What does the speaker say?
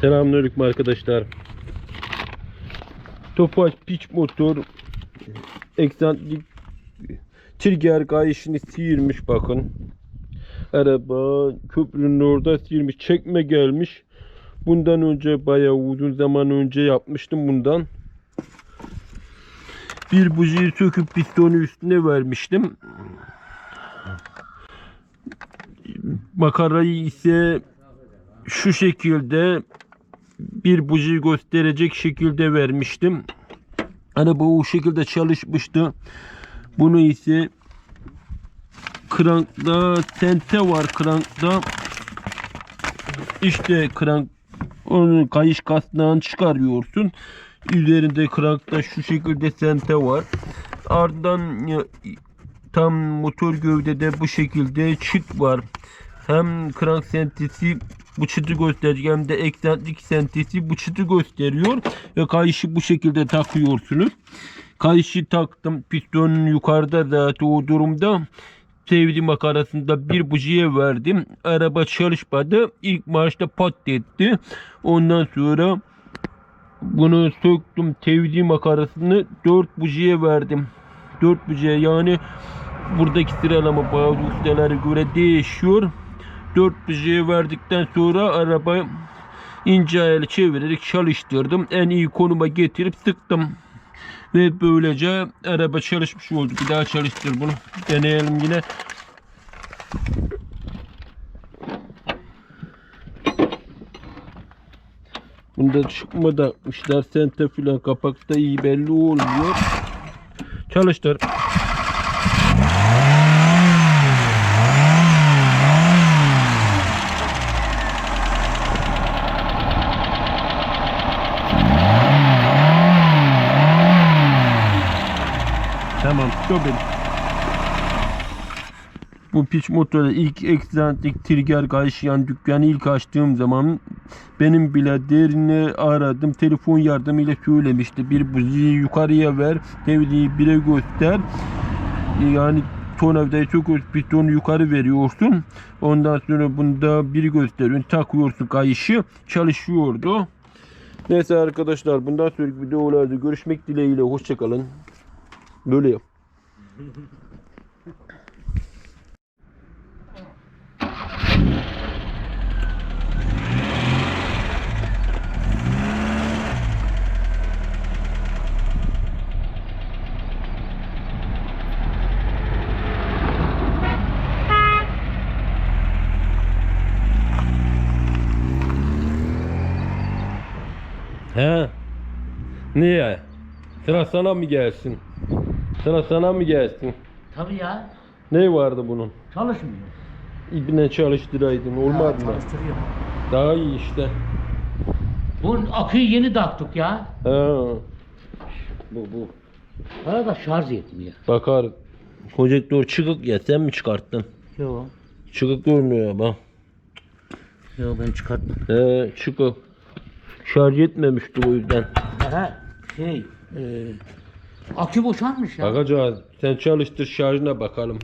Selamünaleyküm arkadaşlar. Tofaş piç motor eksantrik trigger kayışını sıyırmış bakın. Araba köprünün orada sıyırmış. Çekme gelmiş. Bundan önce bayağı uzun zaman önce yapmıştım bundan. Bir bujiyi söküp pistonu üstüne vermiştim. Makarayı ise şu şekilde bir buji gösterecek şekilde vermiştim. Araba o şekilde çalışmıştı. Bunu ise krankta tente var krankta. İşte krank onu kayış kasnağını çıkarıyorsun. Üzerinde krankta şu şekilde sente var. Ardından tam motor gövdede bu şekilde çıt var. Hem krank sentesi bu çıtı gösteriyor hem de eksantrik sentesi bu çıtı gösteriyor. Ve kayışı bu şekilde takıyorsunuz. Kayışı taktım. Piston yukarıda zaten o durumda. Sevdi makarasında bir bujiye verdim. Araba çalışmadı. İlk marşta pat etti. Ondan sonra bunu söktüm. Tevdi makarasını 4 bujiye verdim. 4 bujiye yani buradaki sıralama bazı ustalere göre değişiyor. 4 bujiye verdikten sonra araba ince ayarlı çevirerek çalıştırdım. En iyi konuma getirip sıktım. Ve böylece araba çalışmış oldu. Bir daha çalıştır bunu. Deneyelim yine. Bunda çıkma da atmışlar. Sente filan kapakta iyi belli olmuyor. Çalıştır. Tamam, benim. Bu piç motoru ilk eksantrik trigger kayışıyan dükkanı ilk açtığım zaman benim bile derini aradım. Telefon yardımıyla söylemişti. Bir buziyi yukarıya ver. Devriyi bire göster. Yani tornavidayı söküyorsun. Pistonu yukarı veriyorsun. Ondan sonra bunda biri gösteriyorsun. Takıyorsun kayışı. Çalışıyordu. Neyse arkadaşlar bundan sonraki videolarda görüşmek dileğiyle. Hoşçakalın. Böyle yap. Niye? Sıra sana mı gelsin? Sıra sana mı gelsin? Tabii ya. Ne vardı bunun? Çalışmıyor. İbne çalıştıraydın olmaz Ya, mı? Çalıştırıyor. Daha iyi işte. Bu aküyü yeni taktık ya. Ha. Bu bu. Bana da şarj etmiyor. Bakar. Kocaktör çıkık ya sen mi çıkarttın? Yok. Çıkık görünüyor bak. Yok ben çıkartmam. He çıkık. Şarj etmemişti o yüzden. Aha şey. E, akü boşanmış ya. Bakacağız. Sen çalıştır şarjına bakalım.